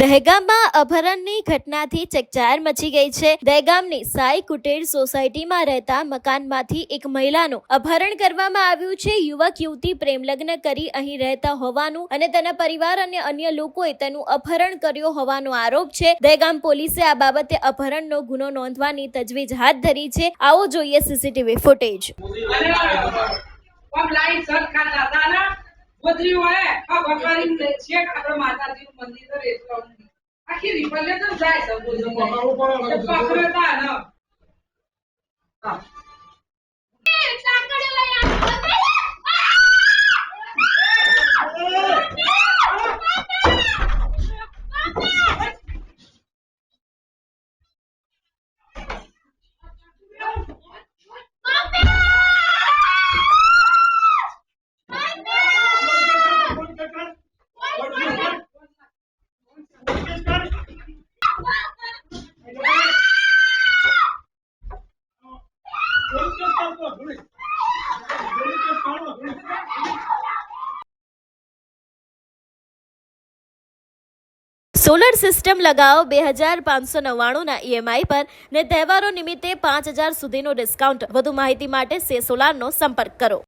દહેગામમાં અપહરણની ઘટનાથી ચકચાર મચી ગઈ છે. દહેગામની સાઈ કુટેર સોસાયટીમાં રહેતા મકાનમાંથી એક મહિલાનું અપહરણ કરવામાં આવ્યું છે. યુવક, યુવતી પ્રેમલગ્ન કરી અહીં રહેતા હોવાનું અને તેના પરિવાર અને અન્ય લોકોએ તેનું અપહરણ કર્યો હોવાનો આરોપ છે. દહેગામ પોલીસે આ બાબતે અપહરણનો ગુનો નોંધવાની તજવીજ હાથ ધરી છે. આવો જોઈએ સીસીટીવી ફૂટેજ. ને ગોદરી હોય આ ભગવાન છે આપણે માતાજીનું મંદિર તો રેસ્ટોરન્ટ આખી રીપલે તો જાય છે પકડતા ન. હા. સોલર સિસ્ટમ લગાવો બે હજાર પાંચસો નવ્વાણુંના ઈએમઆઈ પર ને તહેવારો નિમિત્તે પાંચ હજાર સુધીનું ડિસ્કાઉન્ટ. વધુ માહિતી માટે સે સોલારનો સંપર્ક કરો.